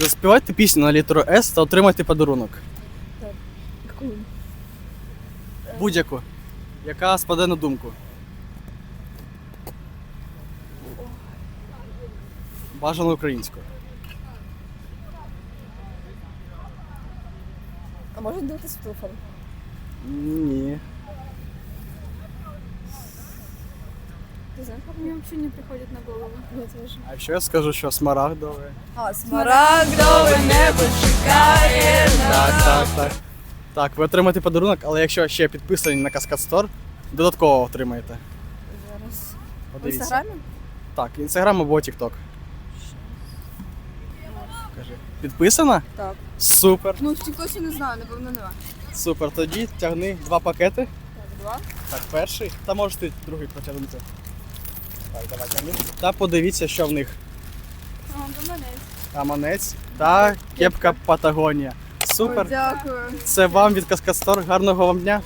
Заспівайте пісню на літеру С та отримайте подарунок. Яку? Будь-яку. Яка спаде на думку. Бажано українською. А можна дивитися в телефон? Ні. Ти знаєш? Мне вообще не приходит на голову. Ні, це. А якщо я скажу, що смарагдове? А, смарагдове небо чекає Так, так, так. Так, ви отримаєте подарунок, але якщо ще підписані на Каскад Store, додатково отримаєте. Зараз. В Подивіться. інстаграмі? Так, інстаграм або тікток. Кажи. Підписана? Так. Супер. Ну, в Тіктосі не знаю, напевно, нема. Супер. Тоді тягни два пакети. Так, два. Так, перший. Та можете другий потягнути. Так. Та подивіться, що в них. Аманець. Та кепка Патагонія. Супер. Дякую. Це вам від Каскастор. Гарного вам дня.